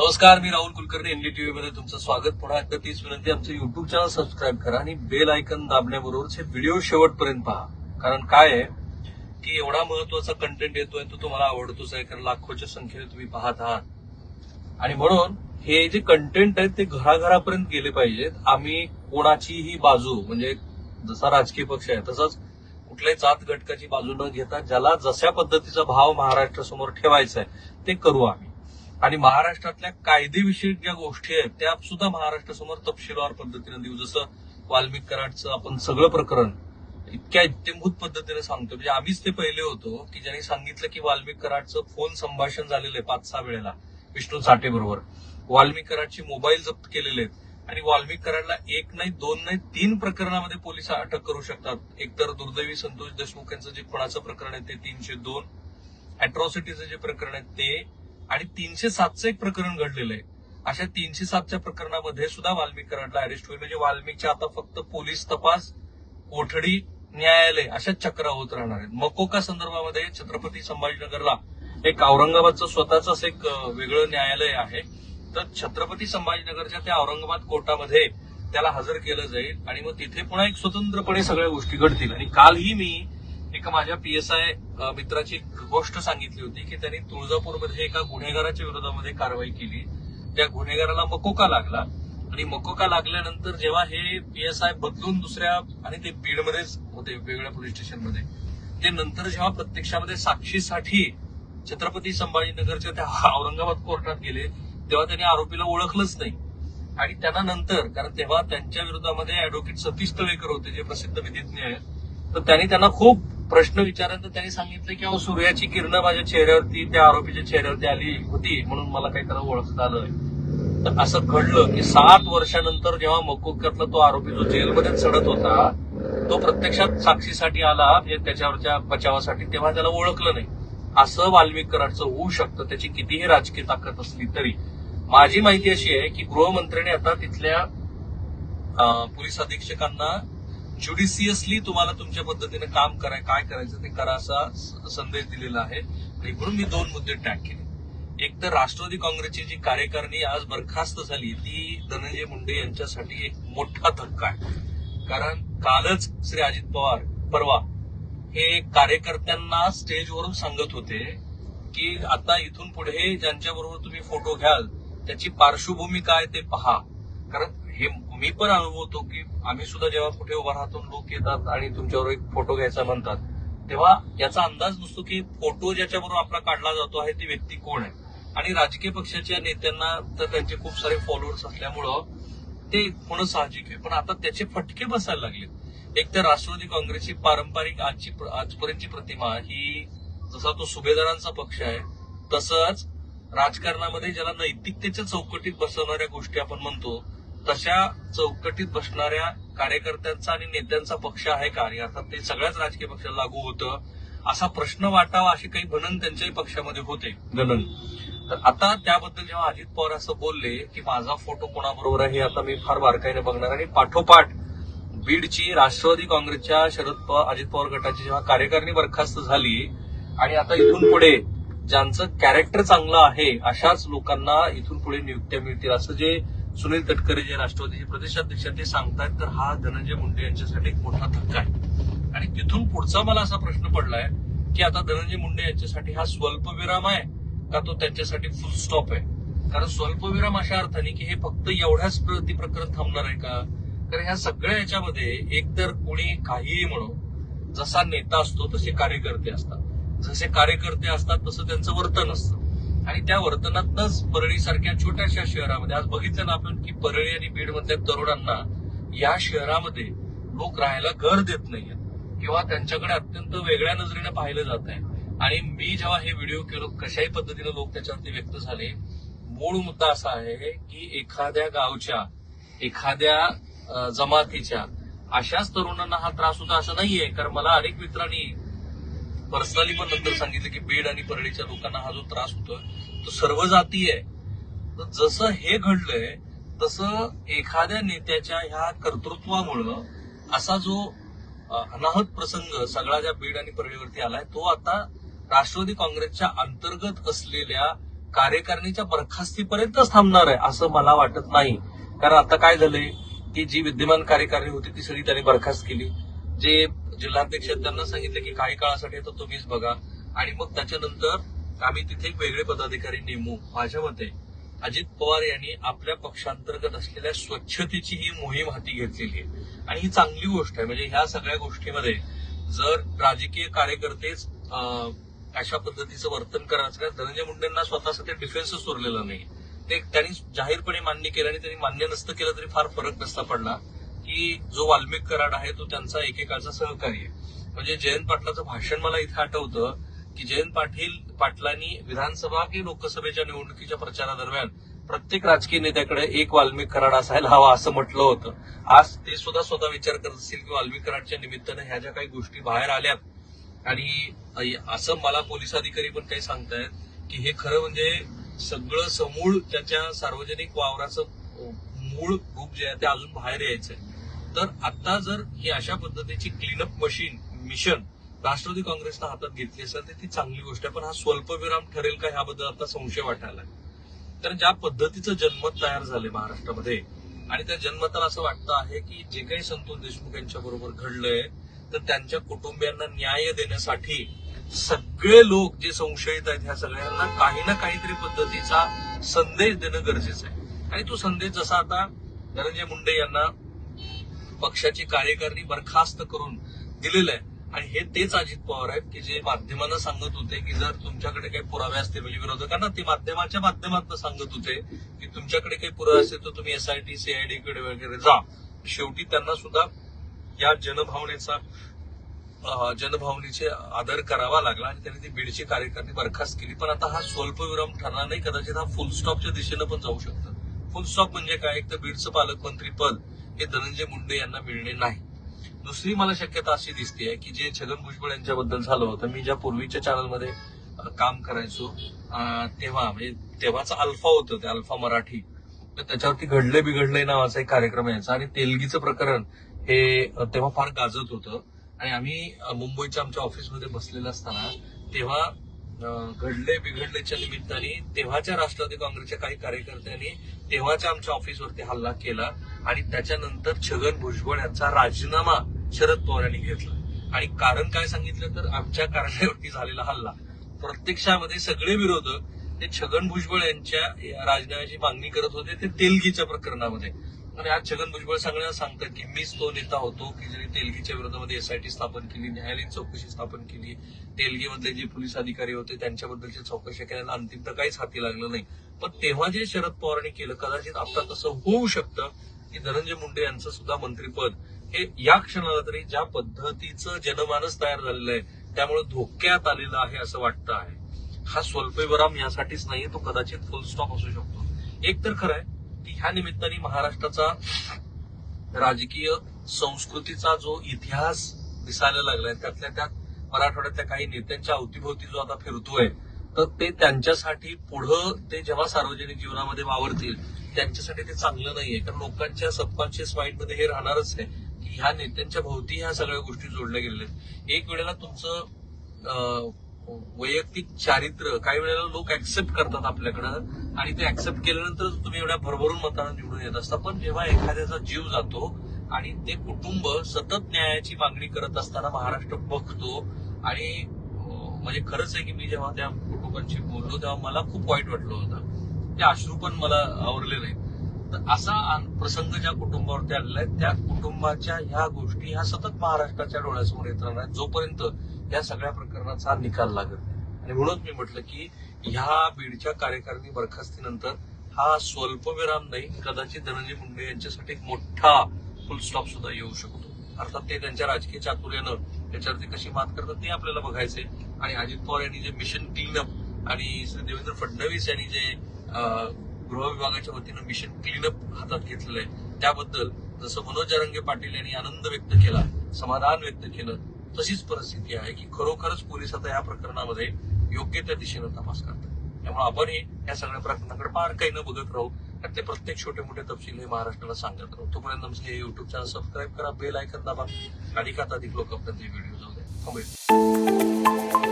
नमस्कार मी राहुल कुलकर्णी एनडीटीव्ही मध्ये तुमचं स्वागत. पुन्हा एकदा तीच विनंती आमचं युट्यूब चॅनल सबस्क्राईब करा आणि बेल आयकन दाबण्याबरोबरच हे व्हिडिओ शेवटपर्यंत पहा. कारण काय आहे की एवढा महत्त्वाचा कंटेंट येतोय तो तुम्हाला आवडतोच आहे कारण लाखोच्या संख्येने तुम्ही पाहत आहात. आणि म्हणून हे जे कंटेंट आहेत ते घराघरापर्यंत गेले पाहिजेत. आम्ही कोणाचीही बाजू म्हणजे जसा राजकीय पक्ष आहे तसाच कुठल्याही जात घटकाची बाजू न घेता ज्याला जशा पद्धतीचा भाव महाराष्ट्रासमोर ठेवायचा आहे ते करू आम्ही. आणि महाराष्ट्रातल्या कायदेविषयक ज्या गोष्टी आहेत त्या सुद्धा महाराष्ट्रासमोर तपशीलवार पद्धतीने देऊ. जसं वाल्मिक कराडचं आपण सगळं प्रकरण इतक्या इत्यंभूत पद्धतीने सांगतो. म्हणजे आम्हीच ते पहिले होतो की ज्यांनी सांगितलं की वाल्मिक कराडचं फोन संभाषण झालेलं आहे पाच सहा वेळेला विष्णू साठे बरोबर. वाल्मिक कराडची मोबाईल जप्त केलेले आहेत. आणि वाल्मिक कराडला एक नाही दोन नाही तीन प्रकरणामध्ये पोलीस अटक करू शकतात. एकतर दुर्दैवी संतोष देशमुख यांचं जे खुणाचं प्रकरण आहे ते तीनशे दोन अॅट्रॉसिटीचं जे प्रकरण आहे ते आणि तीनशे सातचं एक प्रकरण घडलेलं आहे. अशा तीनशे सातच्या प्रकरणामध्ये सुद्धा वाल्मिक कराडला अरेस्ट होईल म्हणजे वाल्मिकच्या आता फक्त पोलीस तपास कोठडी न्यायालय अशा चक्रा होत राहणार आहेत. मकोका संदर्भामध्ये छत्रपती संभाजीनगरला एक औरंगाबादचं स्वतःच असं एक वेगळं न्यायालय आहे. तर छत्रपती संभाजीनगरच्या त्या औरंगाबाद कोर्टामध्ये त्याला हजर केलं जाईल आणि मग तिथे पुन्हा एक स्वतंत्रपणे सगळ्या गोष्टी घडतील. आणि कालही मी एका माझ्या पीएसआय मित्राची गोष्ट सांगितली होती की त्यांनी तुळजापूरमध्ये एका गुन्हेगाराच्या विरोधामध्ये कारवाई केली. त्या गुन्हेगाराला मकोका लागला आणि मकोका लागल्यानंतर जेव्हा हे पीएसआय बदलून दुसऱ्या आणि ते बीडमध्येच होते वेगवेगळ्या पोलीस स्टेशनमध्ये ते नंतर जेव्हा प्रत्यक्षामध्ये साक्षीसाठी छत्रपती संभाजीनगरच्या त्या औरंगाबाद कोर्टात गेले तेव्हा त्यांनी आरोपीला ओळखलंच नाही. आणि त्यांना नंतर कारण तेव्हा त्यांच्या विरोधामध्ये अॅडव्होकेट सतीश तळेकर होते जे प्रसिद्ध विधिज्ञ आहेत तर त्यांनी त्यांना खूप प्रश्न विचारल्यानंतर त्यांनी सांगितलं की अहो सूर्याची किरणं माझ्या चेहऱ्यावरती त्या आरोपीच्या चेहऱ्यावरती आली होती म्हणून मला काही त्याला ओळखता आलं तर असं घडलं की सात वर्षानंतर जेव्हा मकोक्यातला तो आरोपी जो जेलमध्ये चढत होता तो प्रत्यक्षात साक्षीसाठी आला म्हणजे त्याच्यावरच्या बचावासाठी तेव्हा त्याला ओळखलं नाही. असं वाल्मिकरांचं होऊ शकतं त्याची कितीही राजकीय ताकद असली तरी. माझी माहिती अशी आहे की गृहमंत्र्याने आता तिथल्या पोलीस अधीक्षकांना ज्युडिशियसली तुम्हाला तुमच्या पद्धतीने काम कराय काय करायचं ते करा असा संदेश दिलेला आहे. आणि म्हणून मी दोन मुद्दे टॅग केले. एक तर राष्ट्रवादी काँग्रेसची जी कार्यकारिणी आज बरखास्त झाली ती धनंजय मुंडे यांच्यासाठी एक मोठा धक्का आहे. कारण कालच श्री अजित पवार परवा हे कार्यकर्त्यांना स्टेजवरून सांगत होते की आता इथून पुढे ज्यांच्या बरोबर तुम्ही फोटो घ्याल त्याची पार्श्वभूमी काय ते पहा. कारण हे मी पण अनुभवतो की आम्ही सुद्धा जेव्हा कुठे उभा राहतो लोक येतात आणि तुमच्यावर एक फोटो घ्यायचा म्हणतात तेव्हा याचा अंदाज नसतो की फोटो ज्याच्याबरोबर आपला काढला जातो आहे ती व्यक्ती कोण आहे. आणि राजकीय पक्षाच्या नेत्यांना तर त्यांचे खूप सारे फॉलोअर्स असल्यामुळं ते होणं साहजिक आहे. पण आता त्याचे फटके बसायला लागले एक तर राष्ट्रवादी काँग्रेसची पारंपरिक आजची आजपर्यंतची प्रतिमा ही जसा तो सुभेदारांचा पक्ष आहे तसंच राजकारणामध्ये ज्याला नैतिकतेच्या चौकटीत बसवणाऱ्या गोष्टी आपण म्हणतो तशा चौकटीत बसणाऱ्या कार्यकर्त्यांचा आणि नेत्यांचा पक्ष आहे का आणि अर्थात ते सगळ्याच राजकीय पक्षाला लागू होतं. असा प्रश्न वाटावा अशी काही भनन त्यांच्याही पक्षामध्ये होते. गणन तर आता त्याबद्दल जेव्हा अजित पवार असं बोलले की माझा फोटो कोणाबरोबर आहे आता मी फार बारकाईने बघणार आणि पाठोपाठ बीडची राष्ट्रवादी काँग्रेसच्या शरद पवार अजित पवार गटाची जेव्हा कार्यकारिणी बरखास्त झाली आणि आता इथून पुढे ज्यांचं कॅरेक्टर चांगलं आहे अशाच लोकांना इथून पुढे नियुक्त्या मिळतील. असं जे सुनील तटकरे जे राष्ट्रवादीचे प्रदेशाध्यक्ष ते सांगतायत तर हा धनंजय मुंडे यांच्यासाठी एक मोठा धक्का आहे. आणि तिथून पुढचा मला असा प्रश्न पडलाय की आता धनंजय मुंडे यांच्यासाठी हा स्वल्पविराम आहे का तो त्यांच्यासाठी फुल स्टॉप आहे? कारण स्वल्पविराम अशा अर्थाने की हे फक्त एवढ्याच प्रगती प्रकरण थांबणार आहे का? कारण ह्या सगळ्या याच्यामध्ये एकतर कोणी काहीही म्हणो जसा नेता असतो तसे कार्यकर्ते असतात. जसे कार्यकर्ते असतात तसं त्यांचं वर्तन असतं. आणि त्या वर्तनातनच परळी सारख्या छोट्याशा शहरामध्ये आज बघितलं ना आपण की परळी आणि बीड मधल्या तरुणांना या शहरामध्ये लोक राहायला घर देत नाहीयेत. किंवा त्यांच्याकडे अत्यंत वेगळ्या नजरेने पाहिलं जात आहे. आणि मी जेव्हा हे व्हिडिओ केलो कशाही पद्धतीने लोक त्याच्यावरती व्यक्त झाले मूळ मुद्दा असा आहे की एखाद्या गावच्या एखाद्या जमातीच्या अशाच तरुणांना हा त्रास होता असं नाहीये. कारण मला अनेक मित्रांनी पर्सनली पण नंतर सांगितलं की बीड आणि परळीच्या लोकांना हा जो त्रास होतोय तो सर्व जाती आहे. तर जसं हे घडलंय तसं एखाद्या नेत्याच्या ह्या कर्तृत्वामुळं असा जो अनाहत प्रसंग सगळा ज्या बीड आणि परळीवरती आलाय तो आता राष्ट्रवादी काँग्रेसच्या अंतर्गत असलेल्या कार्यकारिणीच्या बरखास्तीपर्यंतच थांबणार आहे असं मला वाटत नाही. कारण आता काय झालंय की जी विद्यमान कार्यकारिणी होती ती सगळी त्यांनी बरखास्त केली. जे जिल्हाध्यक्ष त्यांना सांगितलं की काही काळासाठी आता तुम्हीच बघा. आणि मग त्याच्यानंतर आम्ही तिथे एक वेगळे पदाधिकारी नेमू माझ्या मते. अजित पवार यांनी आपल्या पक्षांतर्गत असलेल्या स्वच्छतेची ही मोहीम हाती घेतलेली आहे. आणि ही चांगली गोष्ट आहे. म्हणजे ह्या सगळ्या गोष्टीमध्ये जर राजकीय कार्यकर्तेच अं, अशा पद्धतीचं वर्तन करायचं कारण धनंजय मुंडेंना स्वतःचा ते डिफेन्सच उरलेला नाही. ते त्यांनी जाहीरपणे मान्य केलं आणि त्यांनी मान्य नसतं केलं तरी फार फरक नसता पडला. की जो वाल्मिक कराड आहे तो त्यांचा एकेकाळचा सहकारी आहे. म्हणजे जयंत पाटलाचं भाषण मला इथं आठवतं की जयंत पाटील पाटलांनी विधानसभा की लोकसभेच्या निवडणुकीच्या प्रचारादरम्यान प्रत्येक राजकीय नेत्याकडे एक वाल्मिक कराड असायला हवा असं म्हटलं होतं. आज ते सुद्धा स्वतः विचार करत असतील की वाल्मिक कराडच्या निमित्तानं ह्या ज्या काही गोष्टी बाहेर आल्यात. आणि असं मला पोलीस अधिकारी पण काही सांगतायत की हे खरं म्हणजे सगळं समूळ त्याच्या सार्वजनिक वावराचं मूळ रूप जे आहे ते अजून बाहेर यायचंय. तर आता जर ही अशा पद्धतीची क्लीनअप मशीन मिशन राष्ट्रवादी काँग्रेसनं हातात घेतली असेल तर ती चांगली गोष्ट आहे. पण हा स्वल्पविराम ठरेल का ह्याबद्दल आता संशय वाटायला कारण ज्या पद्धतीचं जनमत तयार झाले महाराष्ट्रामध्ये आणि त्या जनमताला असं वाटतं आहे की जे काही संतोष देशमुख यांच्या बरोबर घडलंय तर त्यांच्या कुटुंबियांना न्याय देण्यासाठी सगळे लोक जे संशयित आहेत ह्या सगळ्यांना काही ना काहीतरी पद्धतीचा संदेश देणं गरजेचं आहे. आणि तो संदेश जसा आता धनंजय मुंडे यांना पक्षाची कार्यकारिणी बरखास्त करून दिलेलं आहे. आणि हे तेच अजित पवार आहेत की जे माध्यमांना सांगत होते की जर तुमच्याकडे काही पुरावे असतील म्हणजे विरोधकांना ते माध्यमाच्या माध्यमातून सांगत होते की तुमच्याकडे काही पुरावे असतील तर तुम्ही एसआयटी सीआयडी कडे वगैरे जा. शेवटी त्यांना सुद्धा या जनभावनेचा जनभावनेचे आदर करावा लागला आणि त्यांनी ती बीडची कार्यकारिणी बरखास्त केली. पण आता हा स्वल्पविराम ठरणार नाही. कदाचित हा फुल स्टॉपच्या दिशेनं पण जाऊ शकतं. फुल स्टॉप म्हणजे काय? एक तर बीडचं पालकमंत्री पद हे धनंजय मुंडे यांना मिळणे नाही. दुसरी मला शक्यता अशी दिसते की जे छगन भुजबळ यांच्याबद्दल झालं होतं मी ज्या पूर्वीच्या चॅनलमध्ये काम करायचो तेव्हा म्हणजे तेव्हाच अल्फा होतं ते अल्फा मराठी. तर त्याच्यावरती घडले बिघडले नावाचा एक कार्यक्रम यायचा आणि तेलगीचं प्रकरण हे तेव्हा फार गाजत होतं. आणि आम्ही मुंबईच्या आमच्या ऑफिसमध्ये बसलेलं असताना तेव्हा घडले बिघडलेच्या निमित्ताने तेव्हाच्या राष्ट्रवादी काँग्रेसच्या काही कार्यकर्त्यांनी तेव्हाच्या आमच्या ऑफिसवरती हल्ला केला. आणि त्याच्यानंतर छगन भुजबळ यांचा राजीनामा शरद पवार यांनी घेतला. आणि कारण काय सांगितलं तर आमच्या कार्यालयावरती झालेला हल्ला. प्रत्यक्षामध्ये सगळे विरोधक ते छगन भुजबळ यांच्या राजीनाम्याची मागणी करत होते ते तेलगीच्या प्रकरणामध्ये. आणि आज छगन भुजबळ सगळ्यांना सांगतात की मीच तो नेता होतो की ज्यांनी तेलगीच्या विरोधामध्ये एसआयटी स्थापन केली न्यायालयीन चौकशी स्थापन केली. तेलगीमधले जे पोलीस अधिकारी होते त्यांच्याबद्दलची चौकशी केल्याला अंतिम तर काहीच हाती लागलं नाही. पण तेव्हा जे शरद पवारांनी केलं कदाचित आता तसं होऊ शकतं की धनंजय मुंडे यांचं सुद्धा मंत्रीपद. हे या क्षणाला तरी ज्या पद्धतीचं जनमानस तयार झालेलं आहे त्यामुळे धोक्यात आलेलं आहे असं वाटतं आहे. हा स्वल्पविराम यासाठीच नाही तो कदाचित फुल स्टॉप असू शकतो. एक तर खरं आहे की ह्या निमित्ताने महाराष्ट्राचा राजकीय संस्कृतीचा जो इतिहास दिसायला लागलाय त्यातल्या त्यात मराठवाड्यातल्या काही नेत्यांच्या अवतीभोवती जो आता फिरतोय तर ते त्यांच्यासाठी पुढं ते जेव्हा सार्वजनिक जीवनामध्ये वावरतील त्यांच्यासाठी ते चांगलं नाहीये. कारण लोकांच्या सबकॉन्शियस माइंडमध्ये हे राहणारच आहे की ह्या नेत्यांच्या भोवती ह्या सगळ्या गोष्टी जोडल्या गेलेल्या आहेत. एक वेळेला तुमचं वैयक्तिक चारित्र्य काही वेळेला लोक ऍक्सेप्ट करतात आपल्याकडं आणि ते ऍक्सेप्ट केल्यानंतर तुम्ही एवढ्या भरभरून मताना निवडून येत असता. पण जेव्हा एखाद्याचा जीव जातो आणि ते कुटुंब सतत न्यायाची मागणी करत असताना महाराष्ट्र बघतो आणि म्हणजे खरंच आहे की मी जेव्हा त्या कुटुंबांशी बोललो तेव्हा मला खूप वाईट वाटलं होतं. ते अश्रू पण मला आवरले नाहीत. तर असा प्रसंग ज्या कुटुंबावरती आलेला आहे त्या कुटुंबाच्या ह्या गोष्टी ह्या सतत महाराष्ट्राच्या डोळ्यासमोर येत राहणार जोपर्यंत या सगळ्या प्रकरणाचा निकाल लागत नाही. आणि म्हणून मी म्हटलं की ह्या बीडच्या कार्यकारिणी बरखास्तीनंतर हा स्वल्पविराम नाही कदाचित धनंजय मुंडे यांच्यासाठी एक मोठा फुलस्टॉप सुद्धा येऊ शकतो. अर्थात ते त्यांच्या राजकीय चातुर्यानं त्याच्यावरती कशी मात करतात ते आपल्याला बघायचंय. आणि अजित पवार यांनी जे मिशन क्लीनअप आणि श्री देवेंद्र फडणवीस यांनी जे गृह विभागाच्या वतीनं मिशन क्लीनअप हातात घेतलेलं आहे. त्याबद्दल जसं मनोज जरंगे पाटील यांनी आनंद व्यक्त केला समाधान व्यक्त केलं तशीच परिस्थिती आहे की खरोखरच पोलीस आता या प्रकरणामध्ये योग्य त्या दिशेनं तपास करतात. त्यामुळे आपणही या सगळ्या प्रकरणाकडे फार काही न बघत राहू त्यातले प्रत्येक छोटे मोठे तपशील हे महाराष्ट्राला सांगत राहू. तोपर्यंत आमचे युट्यूब चॅनल सबस्क्राईब करा बेल ऐकन दाबा. अधिकात अधिक लोकांपर्यंत व्हिडिओ जाऊ द्या. थांबेल